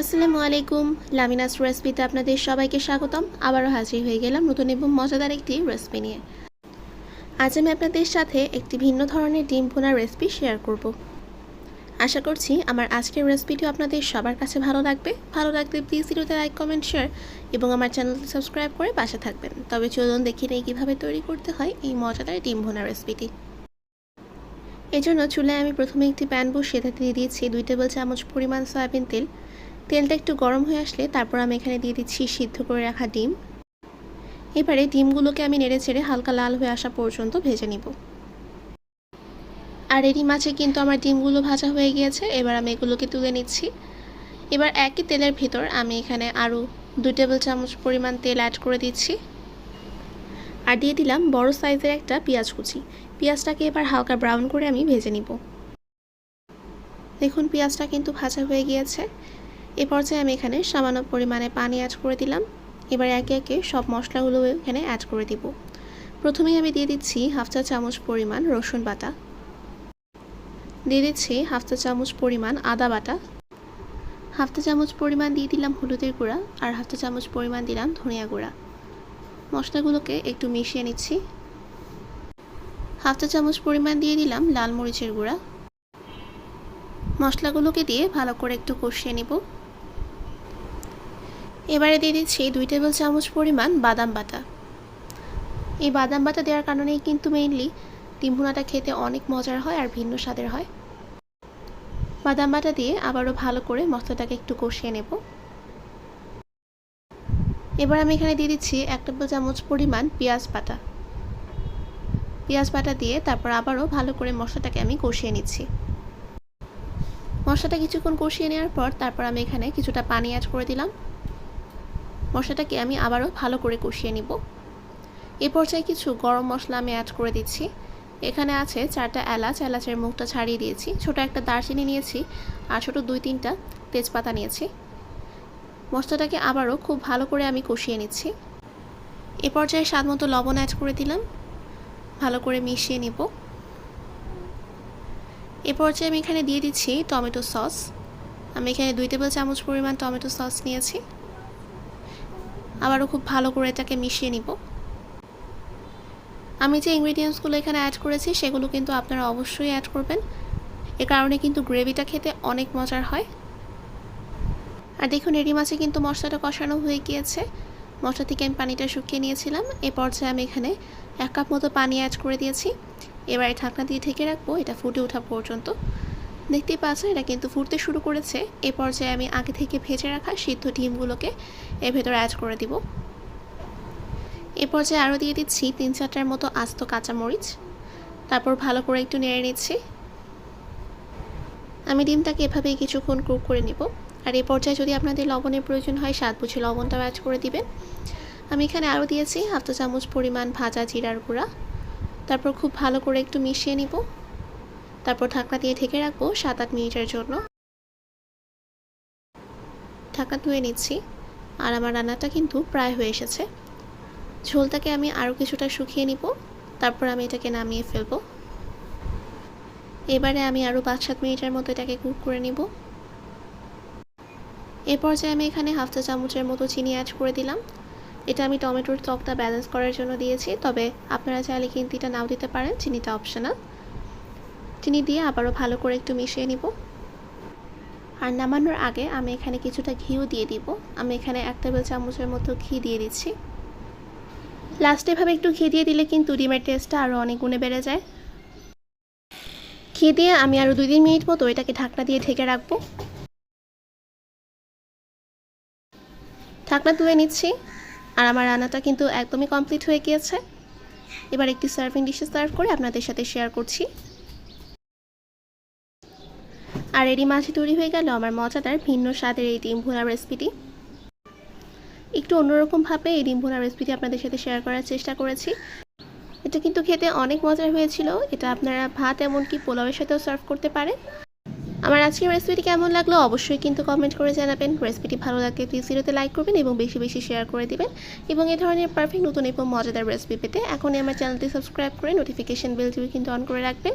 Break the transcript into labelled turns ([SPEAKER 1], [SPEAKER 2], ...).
[SPEAKER 1] আসসালামু আলাইকুম। লামিনাস রেসিপিতে আপনাদের সবাইকে স্বাগতম। আবারও হাজির হয়ে গেলাম নতুন এবং মজাদার একটি রেসিপি নিয়ে। আজ আমি আপনাদের সাথে একটি ভিন্ন ধরনের ডিম ভুনার রেসিপি শেয়ার করব। আশা করছি আমার আজকের রেসিপিটিও আপনাদের সবার কাছে ভালো লাগবে। ভালো লাগলে প্লিজ ভিডিওতে লাইক কমেন্ট শেয়ার এবং আমার চ্যানেলটি সাবস্ক্রাইব করে পাশে থাকবেন। তবে চলুন দেখি নেই কীভাবে তৈরি করতে হয় এই মজাদার ডিম ভুনা রেসিপিটি। এজন্য চুলায় আমি প্রথমে একটি প্যান বসিয়ে তাতে দিয়ে দিয়েছি দুই টেবিল চামচ পরিমাণ সয়াবিন তেল তেলটা একটু গরম হয়ে আসলে তারপর আমি এখানে দিয়ে দিচ্ছি সিদ্ধ করে রাখা ডিম। এবারে ডিমগুলোকে আমি নেড়ে চেড়ে হালকা লাল হয়ে আসা পর্যন্ত ভেজে নিব। আর এরই মাছে কিন্তু আমার ডিমগুলো ভাজা হয়ে গিয়েছে, এবার আমি এগুলোকে তুলে নিচ্ছি। এবার একই তেলের ভিতর আমি এখানে আরও দুই টেবিল চামচ পরিমাণ তেল অ্যাড করে দিচ্ছি। আর দিয়ে দিলাম বড় সাইজের একটা পেঁয়াজ কুচি। পেঁয়াজটাকে এবার হালকা ব্রাউন করে আমি ভেজে নিব। দেখুন পেঁয়াজটা কিন্তু ভাজা হয়ে গিয়েছে। এ পর্যায়ে আমি এখানে সামান্য পরিমাণে পানি অ্যাড করে দিলাম। এবার একে একে সব মশলাগুলো এখানে অ্যাড করে দিব। প্রথমেই আমি দিয়ে দিচ্ছি হাফ চা চামচ পরিমাণ রসুন বাটা। দিয়ে দিচ্ছি হাফ চা চামচ পরিমাণ আদা বাটা। হাফ চা চামচ পরিমাণ দিয়ে দিলাম হলুদের গুঁড়া আর হাফ চা চামচ পরিমাণ দিলাম ধনিয়া গুঁড়া। মশলাগুলোকে একটু মিশিয়ে নিচ্ছি। হাফ চা চামচ পরিমাণ দিয়ে দিলাম লাল মরিচের গুঁড়া। মশলাগুলোকে দিয়ে ভালো করে একটু কষিয়ে নিব। এবারে দিয়ে দিচ্ছি দুই টেবিল চামচ পরিমাণ বাদাম বাটা। এই বাদাম বাটা দেওয়ার কারণেই কিন্তু মেইনলি ডিমভুনাটা খেতে অনেক মজার হয় আর ভিন্ন স্বাদের হয়। বাদাম বাটা দিয়ে আবারও ভালো করে মশলাটাকে একটু কষিয়ে নেব। এবার আমি এখানে দিয়ে দিচ্ছি এক টেবিল চামচ পরিমাণ পেঁয়াজ বাটা। পেঁয়াজ বাটা দিয়ে তারপর আবারও ভালো করে মশলাটাকে আমি কষিয়ে নিচ্ছি। মশলাটা কিছুক্ষণ কষিয়ে নেওয়ার পর তারপর আমি এখানে কিছুটা পানি অ্যাড করে দিলাম। মশলাটাকে আমি আবারও ভালো করে কষিয়ে নিব। এ পর্যায়ে কিছু গরম মশলা আমি অ্যাড করে দিচ্ছি। এখানে আছে চারটা এলাচ, এলাচের মুখটা ছাড়িয়ে দিয়েছি। ছোট একটা দারচিনি নিয়েছি আর ছোটো দুই তিনটা তেজপাতা নিয়েছি। মশলাটাকে আবারও খুব ভালো করে আমি কষিয়ে নিচ্ছি। এ পর্যায়ে স্বাদ মতো লবণ অ্যাড করে দিলাম। ভালো করে মিশিয়ে নিব। এ পর্যায়ে আমি এখানে দিয়ে দিচ্ছি টমেটো সস। আমি এখানে দুই টেবিল চামচ পরিমাণ টমেটো সস নিয়েছি। আবারও খুব ভালো করে এটাকে মিশিয়ে নিব। আমি যে ইনগ্রিডিয়েন্টসগুলো এখানে অ্যাড করেছি, সেগুলো কিন্তু আপনারা অবশ্যই অ্যাড করবেন। এ কারণে কিন্তু গ্রেভিটা খেতে অনেক মজার হয়। আর দেখুন এরি মাছে কিন্তু মশলাটা কষানো হয়ে গিয়েছে। মশলা থেকে আমি পানিটা শুকিয়ে নিয়েছিলাম। এ পর্যায়ে আমি এখানে এক কাপ মতো পানি অ্যাড করে দিয়েছি। এবারে ঢাকনা দিয়ে ঢেকে রাখব। এটা ফুটে ওঠা পর্যন্ত। দেখতেই পাচ্ছেন, এটা কিন্তু ফুটতে শুরু করেছে। এ পর্যায়ে আমি আগে থেকে ভেজে রাখা সিদ্ধ ডিমগুলোকে এর ভেতরে অ্যাড করে দিব। এ পর্যায়ে আরও দিয়ে দিচ্ছি তিন চারটার মতো আস্ত কাঁচামরিচ। তারপর ভালো করে একটু নেড়ে নিচ্ছি। আমি ডিমটাকে এভাবেই কিছুক্ষণ কুক করে নিব। আর এ পর্যায়ে যদি আপনাদের লবণের প্রয়োজন হয় স্বাদ বুঝে লবণটাও অ্যাড করে দিবেন। আমি এখানে আরও দিয়েছি হাফ চামচ পরিমাণ ভাজা জিরার গুঁড়া। তারপর খুব ভালো করে একটু মিশিয়ে নিব। তারপর ঢাকনা দিয়ে ঢেকে রাখব সাত আট মিনিটের জন্য। ঢাকা ধুয়ে নিচ্ছি। আর আমার রান্নাটা কিন্তু প্রায় হয়ে এসেছে। ঝোলটাকে আমি আরও কিছুটা শুকিয়ে নিব। তারপর আমি এটাকে নামিয়ে ফেলব। এবারে আমি আরও পাঁচ সাত মিনিটের মতো এটাকে কুক করে নিব। এ পর্যায়ে আমি এখানে হাফ চা চামচের মতো চিনি অ্যাড করে দিলাম। এটা আমি টমেটোর টকটা ব্যালেন্স করার জন্য দিয়েছি। তবে আপনারা চাইলে কিন্তু এটা নাও দিতে পারেন। চিনিটা অপশনাল চিনি দিয়ে আবারও ভালো করে একটু মিশিয়ে নিব। আর নামানোর আগে আমি এখানে কিছুটা ঘিও দিয়ে দিব। আমি এখানে এক টেবিল চামচের মতো ঘি দিয়ে দিচ্ছি। লাস্টে এভাবে একটু ঘি দিয়ে দিলে কিন্তু ডিমের টেস্টটা আরও অনেক গুণে বেড়ে যায়। ঘি দিয়ে আমি আরও দুই তিন মিনিট মতো এটাকে ঢাকনা দিয়ে ঢেকে রাখব। ঢাকনা তুলে নিচ্ছি। আর আমার রান্নাটা কিন্তু একদমই কমপ্লিট হয়ে গিয়েছে। এবার একটি সার্ভিং ডিশে সার্ভ করে আপনাদের সাথে শেয়ার করছি। আর এরই মাঝে তৈরি হয়ে গেল আমার মজাদার ভিন্ন স্বাদের এই ডিম ভুনা রেসিপিটি একটু অন্যরকমভাবে এই ডিম ভুনা রেসিপিটি আপনাদের সাথে শেয়ার করার চেষ্টা করেছি। এটা কিন্তু খেতে অনেক মজার হয়েছিল। এটা আপনারা ভাত এমনকি পোলাওয়ের সাথেও সার্ভ করতে পারেন আমার আজকের রেসিপিটি কেমন লাগল অবশ্যই কিন্তু কমেন্ট করে জানাবেন। রেসিপিটি ভালো লাগলে প্লিজ ভিডিওতে লাইক করবেন এবং বেশি বেশি শেয়ার করে দিবেন। এবং এই ধরনের পারফেক্ট নতুন এবং মজাদার রেসিপি পেতে এখনই আমার চ্যানেলটি সাবস্ক্রাইব করে নোটিফিকেশন বেলটিও কিন্তু অন করে রাখবেন।